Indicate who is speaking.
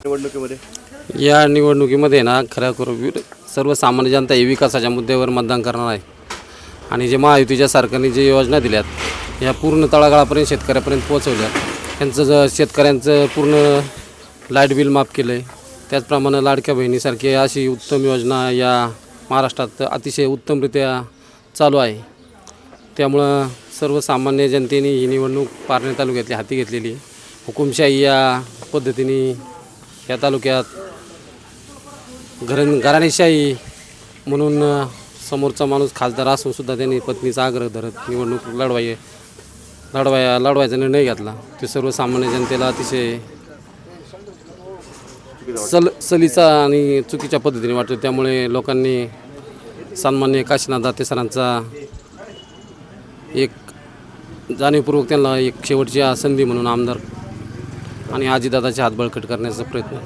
Speaker 1: निवडणुकीमध्ये?
Speaker 2: या निवडणुकीमध्ये ना खऱ्या खरं सर्वसामान्य जनता ही विकासाच्या मुद्द्यावर मतदान करणार आहे. आणि जे महायुतीच्या सरकारने जे योजना दिल्यात या पूर्ण तळागाळापर्यंत शेतकऱ्यापर्यंत पोहोचवल्या त्यांचं ज शेतकऱ्यांचं पूर्ण लाइट बिल माफ केलं आहे त्याचप्रमाणे लाडक्या बहिणीसारखी अशी उत्तम योजना या महाराष्ट्रात अतिशय उत्तमरित्या चालू आहे. त्यामुळं सर्वसामान्य जनतेने ही निवडणूक पारणे तालुक्यातली हाती घेतलेली. हुकुमशाही या पद्धतीने या तालुक्यात घर घराणेशाही म्हणून समोरचा माणूस खासदार असून सुद्धा त्यांनी पत्नीचा आग्रह धरत निवडणूक लढवाय लढवाया लढवायचा निर्णय घेतला. ते सर्वसामान्य जनतेला अतिशय सल सलीचा आणि चुकीच्या पद्धतीने वाटतो. त्यामुळे लोकांनी सन्मान्य काशीनाथ दाते सरांचा एक जाणीवपूर्वक त्यांना एक शेवटची संधी म्हणून आमदार आणि आजीदादाचे हात बळकट करण्याचा प्रयत्न.